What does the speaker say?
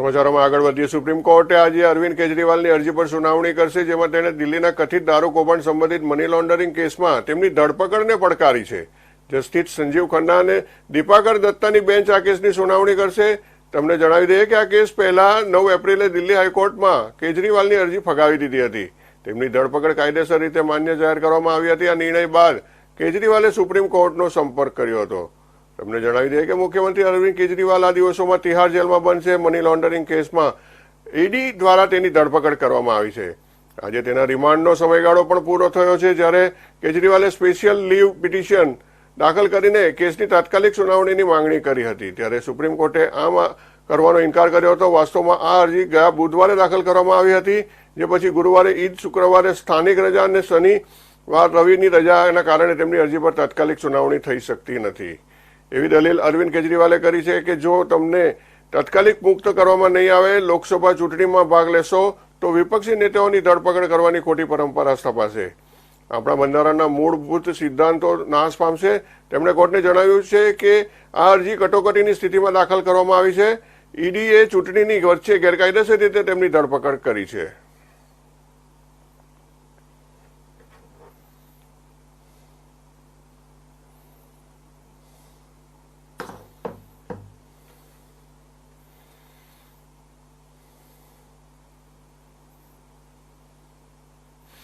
સમાચારોમાં આગળ વધીએ. સુપ્રીમ કોર્ટે આજે અરવિંદ કેજરીવાલની અરજી પર સુનાવણી કરશે, જેમાં તેણે દિલ્હીના કથિત દારૂ કૌભાંડ સંબંધિત મની લોન્ડરિંગ કેસમાં તેમની ધરપકડને પડકારી છે. જસ્ટિસ સંજીવ ખન્ના અને દીપાકર દત્તાની બેન્ચ આ કેસની સુનાવણી કરશે. તમને જણાવી દઈએ કે આ કેસ પહેલા નવ એપ્રિલે દિલ્હી હાઈકોર્ટમાં કેજરીવાલની અરજી ફગાવી દીધી હતી. તેમની ધરપકડ કાયદેસર રીતે માન્ય જાહેર કરવામાં આવી હતી. આ નિર્ણય બાદ કેજરીવાલે સુપ્રીમ કોર્ટનો સંપર્ક કર્યો હતો. તમને જણાવી દઈએ કે મુખ્યમંત્રી અરવિંદ કેજરીવાલ આ દિવસોમાં તિહાર જેલમાં બનશે. મની લોન્ડરિંગ કેસમાં ઈડી દ્વારા તેની ધરપકડ કરવામાં આવી છે. આજે તેના રિમાન્ડનો સમયગાળો પણ પૂરો થયો છે જ્યારે કેજરીવાલે સ્પેશિયલ લીવ પિટિશન દાખલ કરીને કેસની તાત્કાલિક સુનાવણીની માંગણી કરી હતી. ત્યારે સુપ્રીમ કોર્ટે આમ કરવાનો ઇનકાર કર્યો હતો. વાસ્તવમાં આ અરજી ગયા બુધવારે દાખલ કરવામાં આવી હતી. જે પછી ગુરુવારે ઈદ, શુક્રવારે સ્થાનિક રજા અને શનિવાર રવિની રજાના કારણે તેમની અરજી પર તાત્કાલિક સુનાવણી થઈ શકતી નથી. એવી દલીલ અરવિંદ કેજરીવાલે કરી છે કે જો તમને તાત્કાલિક મુક્ત કરવામાં નહીં આવે, લોકસભા ચૂંટણીમાં ભાગ લેશો, તો વિપક્ષી નેતાઓની ધરપકડ કરવાની ખોટી પરંપરા સ્થપાશે. આપણા બંધારણના મૂળભૂત સિદ્ધાંતો નાશ પામશે. તેમણે કોર્ટને જણાવ્યું છે કે આ અરજી કટોકટીની સ્થિતિમાં દાખલ કરવામાં આવી છે. ઈડીએ ચૂંટણીની વચ્ચે ગેરકાયદેસર રીતે તેમની ધરપકડ કરી છે.